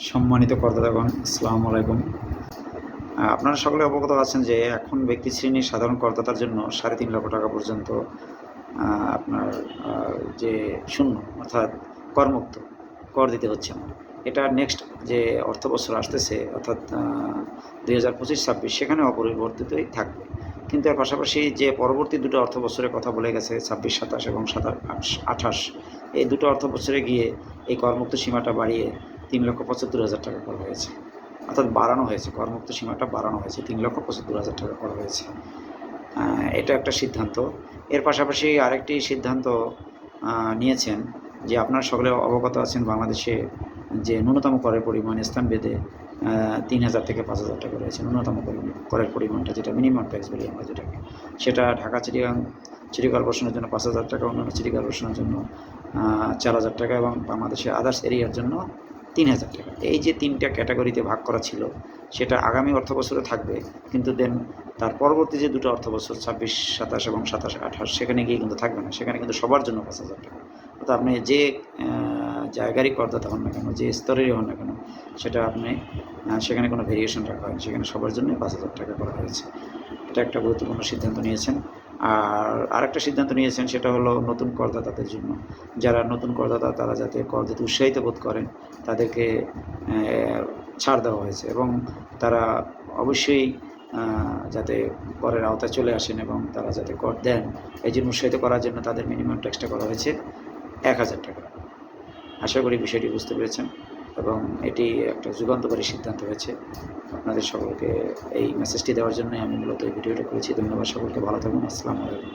সম্মানিত করদাতাগণ, আসসালামু আলাইকুম। আপনারা সকলে অবগত আছেন যে এখন ব্যক্তি শ্রেণির সাধারণ করদাতার জন্য সাড়ে তিন লক্ষ টাকা পর্যন্ত আপনার যে শূন্য, অর্থাৎ করমুক্ত কর দিতে হচ্ছে। না এটা নেক্সট যে অর্থ বছর আসতেছে, অর্থাৎ দুই হাজার পঁচিশ, ছাব্বিশ, সেখানে অপরিবর্তিতই থাকবে। কিন্তু এর পাশাপাশি যে পরবর্তী দুটো অর্থ বছরের কথা বলে গেছে, ছাব্বিশ, সাতাশ এবং সাতাশ, আঠাশ, এই দুটো অর্থ বছরে গিয়ে এই করমুক্ত সীমাটা বাড়িয়ে তিন লক্ষ পঁচাত্তর হাজার টাকা করা হয়েছে। অর্থাৎ বাড়ানো হয়েছে করমুক্ত সীমাটা বাড়ানো হয়েছে, তিন লক্ষ পঁচাত্তর হাজার টাকা করা হয়েছে। এটা একটা সিদ্ধান্ত। এর পাশাপাশি আরেকটি সিদ্ধান্ত নিয়েছেন যে আপনারা সকলে অবগত আছেন বাংলাদেশে যে ন্যূনতম করের পরিমাণ স্থান বেঁধে তিন হাজার থেকে পাঁচ হাজার টাকা রয়েছে। ন্যূনতম করের পরিমাণটা যেটা মিনিমাম ট্যাক্স বলি আমরা যেটাকে, সেটা ঢাকা চিড়িয়াং সিটি কর্পোরেশনের জন্য পাঁচ হাজার টাকা, অন্যান্য সিটি কর্পোরেশনের জন্য চার হাজার টাকা এবং বাংলাদেশের আদার্স এরিয়ার জন্য তিন হাজার টাকা এই যে তিনটা ক্যাটাগরিতে ভাগ করা ছিল, সেটা আগামী অর্থ বছরে থাকবে, কিন্তু দেন তার পরবর্তী যে দুটো অর্থ বছর, ছাব্বিশ, সাতাশ এবং সাতাশ, আঠাশ, সেখানে গিয়ে কিন্তু থাকবে না। সেখানে কিন্তু সবার জন্য পাঁচ হাজার টাকা। অর্থাৎ আপনি যে জায়গারই করদাতা হন না কেন, যে স্তরেরই হন না কেন, সেটা আপনি সেখানে কোনো ভেরিয়েশন রাখা হয়নি। সেখানে সবার জন্যই পাঁচ হাজার টাকা করা হয়েছে। এটা একটা গুরুত্বপূর্ণ সিদ্ধান্ত নিয়েছেন। আর আরেকটা সিদ্ধান্ত নিয়েছেন, সেটা হলো নতুন করদাতাদের জন্য। যারা নতুন করদাতা, তারা যাতে কর দিতে উৎসাহিত বোধ করেন, তাদেরকে ছাড় দেওয়া হয়েছে এবং তারা অবশ্যই যাতে করের আওতায় চলে আসেন এবং তারা যাতে কর দেন। এই জন্য উৎসাহিত করার জন্য তাদের মিনিমাম ট্যাক্সটা করা হয়েছে এক হাজার টাকা। আশা করি বিষয়টি বুঝতে পেরেছেন। এবং এটি একটা যুগান্তকারী সিদ্ধান্ত হয়েছে। আপনাদের সকলকে এই মেসেজটি দেওয়ার জন্যই আমি মূলত এই ভিডিওটা করেছি। ধন্যবাদ সকলকে। ভালো থাকুন। আসসালামু আলাইকুম।